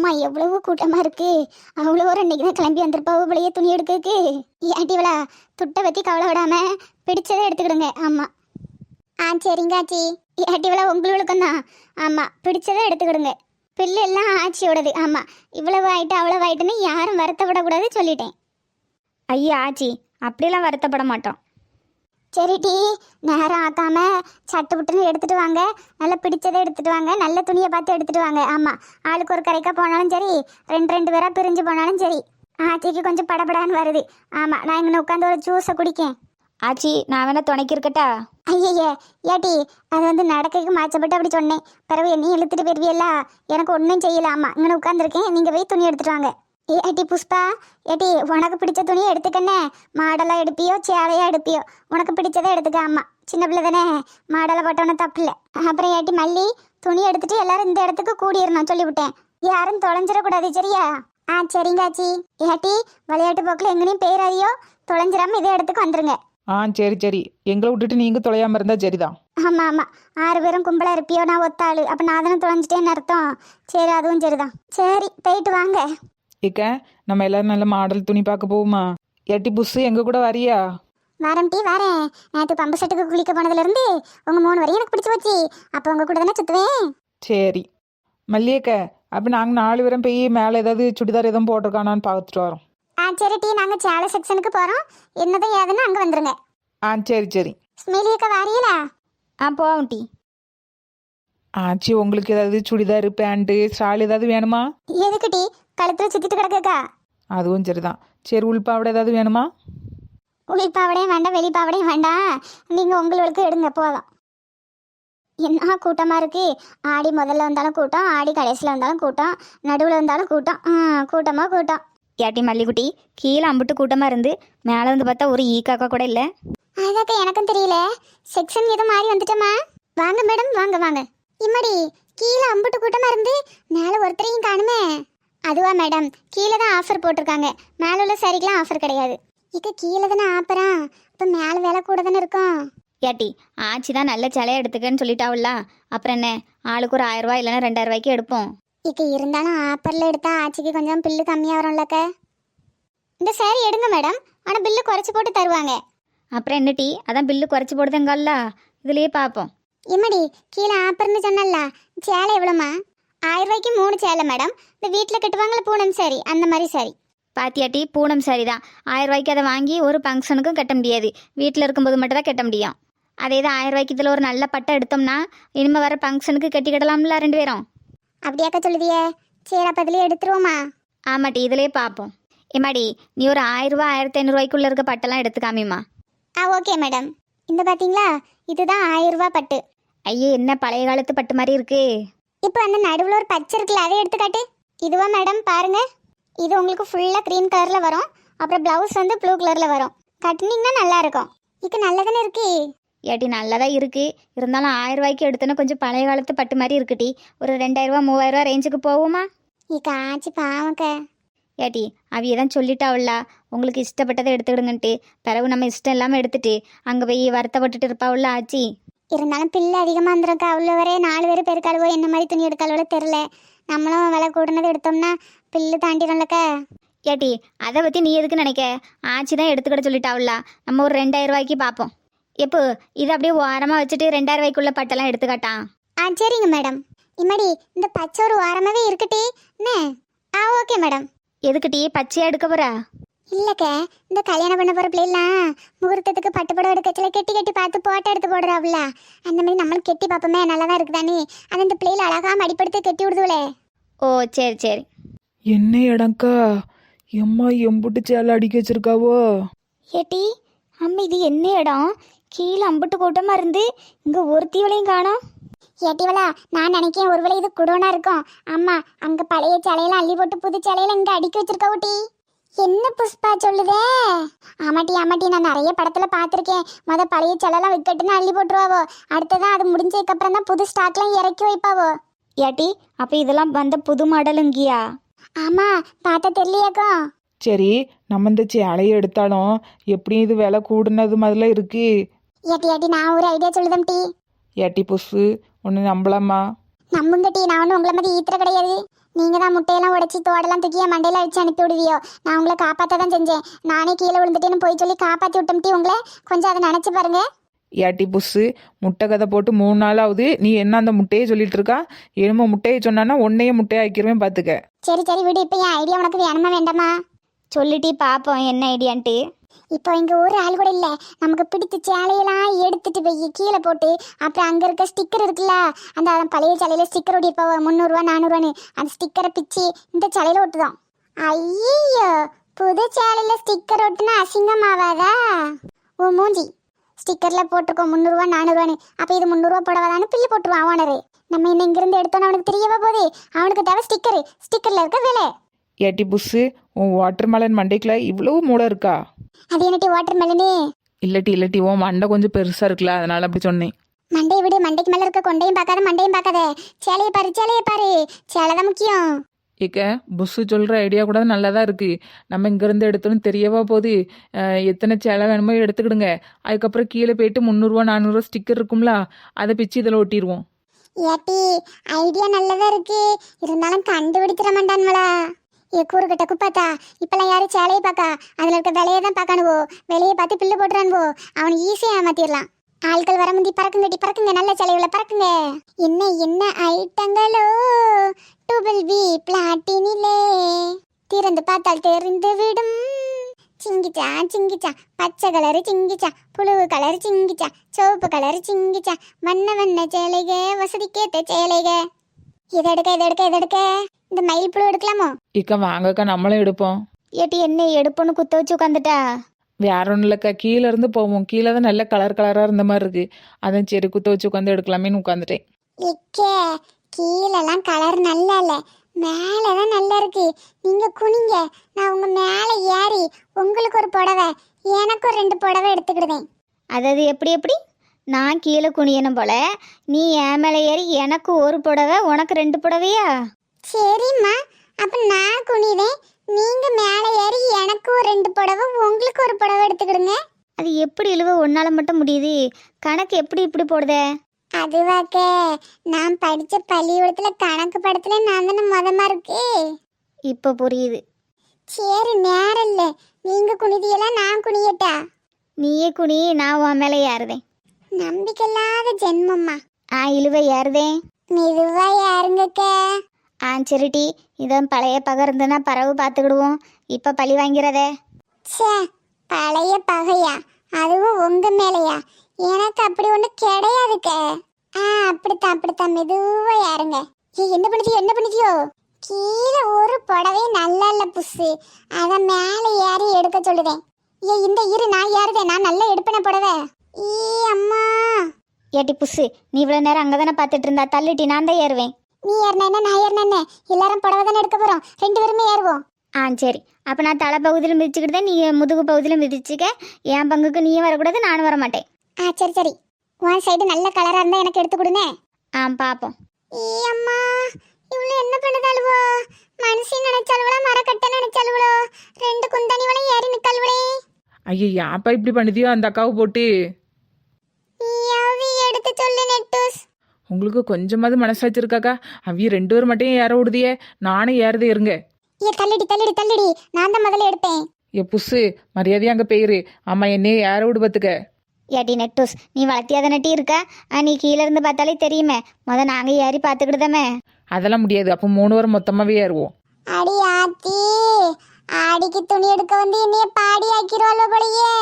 அம்மா எவ்வளவு கூட்டமா இருக்கு. அவ்வளோ ஒரு அன்னைக்கு தான் கிளம்பி வந்திருப்பா இவளையே துணி எடுக்கிறதுக்கு. ஏன்டி இவளா? துட்டை பற்றி கவலை விடாம பிடிச்சதை எடுத்துக்கிடுங்க. ஆமா. ஆ சரிங்க ஆச்சி. ஏட்டி இவளா? உங்களுக்கும் தான் ஆமா பிடிச்சதை எடுத்துக்கிடுங்க. பில்லு எல்லாம் ஆச்சியோடது. ஆமா இவ்வளவு ஆயிட்டு அவ்வளவு ஆயிட்டுன்னு யாரும் வருத்தப்படக்கூடாது சொல்லிட்டேன். ஐயா ஆச்சி அப்படியெல்லாம் வருத்தப்பட மாட்டோம். சரி டி நேரம் ஆக்காம சட்டு புட்டுன்னு எடுத்துட்டு வாங்க. நல்லா பிடிச்சதை எடுத்துட்டு வாங்க. நல்ல துணியை பார்த்து எடுத்துட்டு வாங்க. ஆமா ஆளுக்கு ஒரு கரைக்கா போனாலும் சரி ரெண்டு ரெண்டு பேரா பிரிஞ்சு போனாலும் சரி. ஆச்சிக்கு கொஞ்சம் படபடான்னு வருது. ஆமா நான் இங்கே உட்காந்து ஒரு ஜூஸை குடிக்கேன். ஆச்சி நான் வேணா துணைக்கு இருக்கட்டா ஐயய்ய ஏட்டி அது வந்து நடக்கைக்கு மாச்சப்பட்டு அப்படி சொன்னேன். பிறகு என்னையும் இழுத்துட்டு போயிருவியல்ல? எனக்கு ஒன்றும் செய்யல. ஆமா இங்கே உட்காந்துருக்கேன் நீங்கள் போய் துணி எடுத்துட்டு வாங்க. ஏட்டி புஷ்பா ஏட்டி உனக்கு பிடிச்ச துணியை எடுத்துக்கண்ணே. மாடலாக எடுப்பியோ சேலையா எடுப்பியோ. உனக்கு பிடிச்சதை எடுத்துக்க ஆமா சின்ன பிள்ளை தானே. மாடலை போட்டவன தப்பு இல்லை. அப்புறம் ஏட்டி மல்லி துணி எடுத்துட்டு எல்லாரும் இந்த இடத்துக்கு கூடிடணும் சொல்லிவிட்டேன். யாரும் தொலைஞ்சிடக்கூடாது சரியா? ஆ சரிங்க ஆச்சி. ஏட்டி விளையாட்டு போக்கில் எங்கேயும் பேராதியோ? தொலைஞ்சிடாம இதே இடத்துக்கு வந்துருங்க. ஆ சரி சரி. எங்களை விட்டுட்டு நீங்கள் தொலையாமல் இருந்தால் சரிதான் ஆமா ஆமா. ஆறு பேரும் கும்பலா இருப்பியோ நான் ஒத்தாளு. அப்ப நான் தானே தொலைஞ்சிட்டேன்னு அர்த்தம். சரி அதுவும் சரிதான். சரி போயிட்டு வாங்க. ஏக்க நம்ம எல்லாரும் நல்ல மாடல் துணி பார்க்க போவோமா? எட்டி புஸ்ஸு எங்கள் கூட வரியா? வரேன் டீ வரேன். நேற்று பம்பு செட்டுக்கு குளிக்க போனதுல இருந்து உங்க மூணு வரையும் எனக்கு பிடிச்சி போச்சு. அப்போ உங்க கூட தானே சுத்துவேன். சரி. மல்லியக்க அப்போ நாங்கள் நாலு பேரும் போய் மேலே ஏதாவது சுடிதார் எதுவும் போட்டிருக்கானான்னு பார்த்துட்டு வரோம். ஆ சரி டீ நாங்க சேலை செக்ஷனுக்கு போறோம். என்னதான் ஏதுன்னு அங்க வந்துருங்க. ஆ சரி சரி. ஸ்மெலியக்க வாரியலா? ஆ போவோம் டி. ஆச்சி உங்களுக்கு ஏதாவது சுடிதார் பேண்ட்டு ஸ்டால் ஏதாவது வேணுமா? எதுக்கு டீ? கழுத்துல சுத்திட்டு கிடக்குக்கா. அதுவும் சரிதான். சரி உள்பாவோட ஏதாவது வேணுமா? உளிப்பாவடையும் வேண்டாம் வெளிப்பாவடையும் வேண்டாம். நீங்க உங்களுக்கு எடுங்க போதும். என்ன கூட்டமா இருக்கு? ஆடி முதல்ல வந்தாலும் கூட்டம் ஆடி கடைசியில் வந்தாலும் கூட்டம் நடுவில் வந்தாலும் கூட்டம். ஆ, கூட்டமா கூட்டம். ஏட்டி மல்லிக்குட்டி கீழே அம்புட்டு கூட்டமாக இருந்து மேலே வந்து பார்த்தா ஒரு ஈ காக்கா கூட இல்லை. அதாக்க எனக்கும் தெரியல. செக்ஷன் எதுவும் மாறி வந்துட்டோமா? வாங்க மேடம் வாங்க வாங்க. இம்மடி கீழே அம்புட்டு கூட்டமா இருந்து மேலே ஒருத்தரையும் காணுமே. அதுவா மேடம். கீழே தான் ஆஃபர் போட்டிருக்காங்க. மேலே உள்ள சரிக்கெலாம் ஆஃபர் கிடையாது. இக்க கீழே தானே ஆப்பரா இப்போ மேலே விலை கூட தானே இருக்கும்? ஏட்டி ஆச்சி தான் நல்ல சிலையை எடுத்துக்கன்னு சொல்லிட்டாவுல்ல? அப்புறம் என்ன? ஆளுக்கு ஒரு ஆயிரம் ரூபாய் இல்லைன்னா ரெண்டாயிரம் ரூபாய்க்கு எடுப்போம். இக்க இருந்தாலும் ஆப்பரில் எடுத்தா ஆச்சிக்கு கொஞ்சம் பில்லு கம்மியாக வரும்லக்க இந்த சாரி எடுங்க மேடம். ஆனால் பில்லு குறைச்சி போட்டு தருவாங்க. அப்புறம் என்ன டீ? அதான் பில்லு குறைச்சி போடுதுங்கல்ல. இதுலயே பார்ப்போம் இம்மடி கீழே ஆப்பர்னு சொன்னல சேலை எவ்வளோமா ஆயிரம் ரூபாய்க்கு மூணு சேலை மேடம் இந்த வீட்டில் கட்டுவாங்களே பூனம் சாரி அந்த மாதிரி சாரி பாத்தியாட்டி பூனம் சாரி தான். ஆயிரம் ரூபாய்க்கு அதை வாங்கி ஒரு ஃபங்க்ஷனுக்கும் கட்ட முடியாது. வீட்டில் இருக்கும்போது மட்டும் தான் கட்ட முடியும். அதே தான் ஆயிரம் ரூபாய்க்கு இதில் ஒரு நல்ல பட்டை எடுத்தோம்னா இனிமேல் வர ஃபங்க்ஷனுக்கு கட்டிக்கிடலாம்ல ரெண்டு பேரும். அப்படியாக்க சொல்லுதியே? சரி அப்போ இதுலேயே எடுத்துருவோமா? ஆமாட்டி இதுலயே பார்ப்போம் ஏமாடி நீ ஒரு ஆயிரம் ரூபாய் ஆயிரத்தி ஐநூறுரூவாய்க்குள்ளே இருக்க பட்டெல்லாம் எடுத்து காமிம்மா ஆ ஓகே மேடம் இந்த பார்த்தீங்களா இதுதான் ஆயிரம் ரூபாய் பட்டு. ஐயே என்ன பழைய காலத்து பட்டு மாதிரி இருக்கு. இப்போ அந்த நடுவில் ஒரு பச்சை இருக்குல்ல அதை எடுத்துக்காட்டு. இதுவா மேடம் பாருங்க. இது உங்களுக்கு ஃபுல்லாக க்ரீன் கலரில் வரும். அப்புறம் ப்ளவுஸ் வந்து ப்ளூ கலரில் வரும். கட்டினீங்கன்னா நல்லா இருக்கும். இது நல்லதானே இருக்கு? ஏட்டி நல்லதாக இருக்கு. இருந்தாலும் ஆயிரம் ரூபாய்க்கு எடுத்தோன்னா கொஞ்சம் பழைய காலத்து பட்டு மாதிரி இருக்குடி ஒரு ரெண்டாயிரம் ரூபா மூவாயிரம் ரூபா ரேஞ்சுக்கு போகுமா? இக்க ஆச்சு பாவக்க ஏட்டி அவிய தான் சொல்லிட்டாவல்ல உங்களுக்கு இஷ்டப்பட்டதை எடுத்துக்கிடுங்கன்ட்டு. பிறகு நம்ம இஷ்டம் இல்லாமல் எடுத்துட்டு அங்கே போய் வருத்தப்பட்டுட்டு இருப்பாவுல்ல ஆச்சி? இருந்தாலும் பில்லு அதிகமாக இருந்திருக்கா அவ்வளோ வரை நாலு பேர் பெருக்காளுவோ என்ன மாதிரி துணி எடுக்காளோ தெரில நம்மளும் விலை கூடுனது எடுத்தோம்னா பில்லு தாண்டிடும்லக்க. ஏட்டி அதை பற்றி நீ எதுக்கு நினைக்க? ஆச்சி தான் எடுத்துக்கிட சொல்லிட்டாவுல்ல நம்ம ஒரு ரெண்டாயிரம் ரூபாய்க்கு பார்ப்போம் எப்போ? இது அப்படியே ஓரமாக வச்சுட்டு ரெண்டாயிரம் ரூபாய்க்குள்ள பட்டெல்லாம் எடுத்துக்காட்டான். ஆ சரிங்க மேடம். இம்மாடி இந்த பச்சை ஒரு வாரமாகவே இருக்கட்டே என்ன? ஆ ஓகே மேடம். எதுக்கு டீ பச்சையாக எடுக்க போறா? இல்லைக்க இந்த கல்யாணம் பண்ண போகிற பிள்ளைலாம் முகூர்த்தத்துக்கு பட்டு புடவை எடுக்கச்சில கெட்டி கெட்டி பார்த்து போட்டோ எடுத்து போடுறாவுல. அந்த மாதிரி நம்மளும் கெட்டி பார்ப்போமே நல்லா தான் இருக்குதானே? அது இந்த பிள்ளைல அழகா மடிப்படுத்தி கெட்டி விடுதுவலே ஓ சரி சரி. என்ன இடங்க்கா எம்மா எம்புட்டு சேலை அடிக்க வச்சிருக்காவோ? ஏட்டி அம்மா இது என்ன இடம்? கீழே அம்புட்டு கூட்டமாக இருந்து இங்கே ஒருத்திவளையும் காணோம். ஏட்டிவளா நான் நினைக்கேன் ஒருவேளை இது குடோனா இருக்கும். அம்மா அங்க பழைய சேலையெல்லாம் அள்ளி போட்டு புது சேலையில இங்க அடுக்கி வச்சிருக்கா ஊட்டி என்ன புஷ்பா சொல்லுதே? ஆமாட்டி ஆமாட்டி நான் நிறைய படத்துல பார்த்திருக்கேன். முத பழைய சேலைலாம் விக்கெட்டுன்னு அள்ளி போட்டுருவாவோ. அடுத்ததான் அது முடிஞ்சதுக்கு அப்புறம் தான் புது ஸ்டாக்லாம் இறக்கி வைப்பாவோ. ஏட்டி அப்போ இதெல்லாம் வந்த புது மாடலுங்கியா? ஆமா பார்த்தா தெரியலையாக்கும் சரி நம்ம இந்த சேலையை எடுத்தாலும் எப்படியும் இது விலை கூடுனது மாதிரிலாம் இருக்கு. ஏட்டி ஏட்டி நான் ஒரு ஐடியா சொல்லுதம் டீ. ஏட்டி புஸ்ஸு ஒன்று நம்பலாமா? நம்புங்க டீ நான் ஒன்றும் உங்களை மாதிரி ஈத்திர கிடையாது. நீங்க தான் முட்டையெல்லாம் உடைச்சி தோடெல்லாம் தூக்கி என் மண்டையில வச்சு அனுப்பி விடுவியோ? நான் உங்களை காப்பாற்ற தான் செஞ்சேன். நானே கீழே விழுந்துட்டேன்னு போய் சொல்லி காப்பாற்றி விட்டோம்ட்டி உங்களை கொஞ்சம் அதை நினச்சி பாருங்க. ஏட்டி புஸ்ஸு முட்டை கதை போட்டு மூணு நாள் ஆகுது நீ என்ன அந்த முட்டையை சொல்லிட்டு இருக்கா? என்னமோ முட்டையை சொன்னான்னா உன்னையே முட்டையை ஆக்கிருவேன் பார்த்துக்க சரி சரி விடு. இப்போ என் ஐடியா உனக்கு வேணுமா வேண்டாமா? சொல்லிட்டி பார்ப்போம் என்ன ஐடியான்ட்டு? இப்போ இங்க ஒரு ஆள் கூட இல்ல. நமக்கு பிடித்த சேலையெல்லாம் எடுத்துட்டு போய் கீழே போட்டு அப்புறம் அங்க இருக்க ஸ்டிக்கர் இருக்குல்ல அந்த பழைய சேலையில ஸ்டிக்கர் ஒட்டியிருப்பா முந்நூறுரூவா நானூறுவான்னு. அந்த ஸ்டிக்கரை பிச்சு இந்த சேலையில ஒட்டுதான். ஐயோ புது சேலையில ஸ்டிக்கர் ஒட்டுனா அசிங்கமாவாதா? ஓ மூஞ்சி. ஸ்டிக்கர்ல போட்டிருக்கோம் முந்நூறுரூவா நானூறுவான்னு. அப்போ இது முந்நூறுரூவா போடவாதான்னு பில்லு போட்டுருவான் ஓனரு நம்ம என்ன இங்கிருந்து எடுத்தோன்னு அவனுக்கு தெரியவா போகுது? அவனுக்கு தேவை ஸ்டிக்கரு ஸ்டிக்கர்ல இருக்க விலை. ஏட்டி புஸ்ஸு உன் வாட்டர் மெலன் மண்டைக்குள்ள இவ்வளவு மூளை இருக்கா? அது வாட்டர் மெலனு இல்லட்டி இல்லட்டி உன் மண்டை கொஞ்சம் பெருசாக இருக்குல்ல அதனால அப்படி சொன்னேன். மண்டையை விடு மண்டைக்கு மேல இருக்க கொண்டையும் பார்க்காத மண்டையும் பார்க்காத. சேலையை பாரு சேலையை பாரு. சேலை தான் முக்கியம். ஏக்க புஸ்ஸு சொல்கிற ஐடியா கூட நல்லா தான் இருக்குது நம்ம இங்கேருந்து எடுத்தோன்னு தெரியவா போகுது. எத்தனை சேலை வேணுமோ எடுத்துக்கிடுங்க. அதுக்கப்புறம் கீழே போயிட்டு முந்நூறுரூவா நானூறுரூவா ஸ்டிக்கர் இருக்கும்ல அதை பிச்சு இதில் ஒட்டிடுவோம். ஏட்டி ஐடியா நல்லதா இருக்கு. இருந்தாலும் கண்டுபிடிச்சிட மாட்டான்வளா ஏ கூறுகட்ட குப்பாத்தா இப்பெல்லாம் யாரும் சேலையை பார்க்கா அதில் இருக்க விலையை தான் பார்க்கணுவோ விலையை பார்த்து பில்லு போட்டுறானுவோ? அவனை ஈஸியாக ஏமாத்திடலாம். ஆட்கள் வர முந்தி பறக்குங்க டி பறக்குங்க நல்ல சேலைகளை பறக்குங்க. என்ன என்ன ஐட்டங்களோ? Double B பிளாட்டினிலே. திறந்து பார்த்தால் தெரிந்து விடும். சிங்கிச்சா சிங்கிச்சா. பச்சை கலர் சிங்கிச்சா. புழுவு கலர் சிங்கிச்சா. சிவப்பு கலர் சிங்கிச்சா. வண்ண வண்ண சேலைக வசதிக்கேத்த சேலைக. இதை எடுக்க இதை எடுக்க இதை எடுக்க. இந்த மயில் புழு எடுக்கலாமோ? இக்கா வாங்கக்கா நம்மளும் எடுப்போம். ஏட்டி என்ன எடுப்புன்னு குத்த வச்சு உட்காந்துட்டா வேற ஒன்றும் இல்லைக்கா கீழே இருந்து போவோம். கீழே தான் நல்ல கலர் கலராக இருந்த மாதிரி இருக்கு. அதான் சரி குத்த வச்சு உட்காந்து எடுக்கலாமேன்னு உட்காந்துட்டேன் இக்கே கீழெல்லாம் கலர் நல்லா இல்ல. மேலே தான் நல்லா இருக்கு. நீங்க குனிங்க. நான் உங்க மேலே ஏறி உங்களுக்கு ஒரு புடவை எனக்கு ஒரு ரெண்டு புடவை எடுத்துக்கிடுவேன். அதாவது எப்படி எப்படி? நான் கீழே குனியணும் போல நீ என் மேலே ஏறி எனக்கு ஒரு புடவை உனக்கு ரெண்டு புடவையா? சரிம்மா. அப்ப நான் குனிவேன். நீங்க மேலே ஏறி எனக்கு ஒரு ரெண்டு புடவை உங்களுக்கு ஒரு புடவை எடுத்துக்கிடுங்க. அது எப்படி இழுவ? உன்னால மட்டும் முடியுது. கணக்கு எப்படி இப்படி போடுதே? அதுவாக்க. நான் படிச்ச பள்ளிக்கூடத்துல கணக்கு படத்துல நான் தானே மதமா இருக்கு இப்போ புரியுது. சரி நேரம் இல்ல. நீங்க குனிதியெல்லாம் நான் குனியட்டா? நீயே குனி நான் உன் மேலே ஏறுதேன். நம்பிக்கையில்லாத ஜென்மம்மா. ஆ இழுவ ஏறுதே மெதுவா யாருங்கக்க ஆ சரிட்டி இதான் பழைய பகை இருந்ததுன்னா பறவை பார்த்துக்கிடுவோம். இப்போ பழி வாங்கிறதே. ச்சே பழைய பகையா? அதுவும் உங்க மேலையா? எனக்கு அப்படி ஒண்ணு கிடையாதுக்க. ஆ அப்படித்தான் அப்படித்தான். மெதுவா யாருங்க ஏய் என்ன பண்ணுதியோ என்ன பண்ணுதியோ கீழே ஒரு புடவை நல்லா இல்ல புஸ்ஸு. அத மேல ஏறி எடுக்க சொல்லுதேன் ஏ இந்த இரு நான் ஏறுதேன் நான் நல்லா எடுப்பேன புடவை. ஈ அம்மா. ஏட்டி புஸ்ஸு நீ இவ்வளோ நேரம் அங்கே தானே பார்த்துட்டு இருந்தா? தள்ளிட்டி நான் தான் ஏறுவேன். நீ ஏறின என்ன நான் ஏறின என்ன? எல்லாரும் புடவை தானே எடுக்க போறோம். ரெண்டு பேருமே ஏறுவோம். ஆ சரி. அப்போ நான் தலை பகுதியில் மிதிச்சுக்கிட்டு தான் நீ முதுகு பகுதியில் மிதிச்சுக்க. என் பங்குக்கு நீயும் வரக்கூடாது நானும் வர மாட்டேன் ஆ சரி சரி. உன் சைடு நல்ல கலரா இருந்தா எனக்கு எடுத்து கொடுங்க. ஆ பார்ப்போம் ஈ அம்மா இவ்வளவு என்ன பண்ணுதாளுவோ மனசு நினைச்சாலுவளோ மரக்கட்டை நினைச்சாலுவளோ? ரெண்டு குந்தாணிவளையும் ஏறி நிக்காளுவளே. ஐயோ யாப்பா இப்படி பண்ணுதியோ அந்த அக்காவை போட்டு. உங்களுக்கு கொஞ்சமாவது மனசாச்சு இருக்காக்கா அவிய ரெண்டு பேர் மட்டும் ஏற விடுதியே நானும் ஏறதே இருங்க. ஏ தள்ளிடி தள்ளிடி தள்ளிடி. நான் தான் முதல்ல எடுப்பேன் ஏ புஸ்ஸு மரியாதையா அங்கே போயிரு. அம்மா என்னையே ஏற விடு பார்த்துக்க ஏட்டி நெட்டூஸ் நீ வளர்த்தியாத நட்டி இருக்க? நீ கீழே இருந்து பார்த்தாலே தெரியுமே. முத நாங்கள் ஏறி பார்த்துக்கிட்டுதாமே. அதெல்லாம் முடியாது. அப்போ மூணு வாரம் மொத்தமாகவே ஏறுவோம். அடி ஆத்தி. ஆடிக்கு துணி எடுக்க வந்து என்னைய பாடி ஆக்கிடுவாளோ போலயே.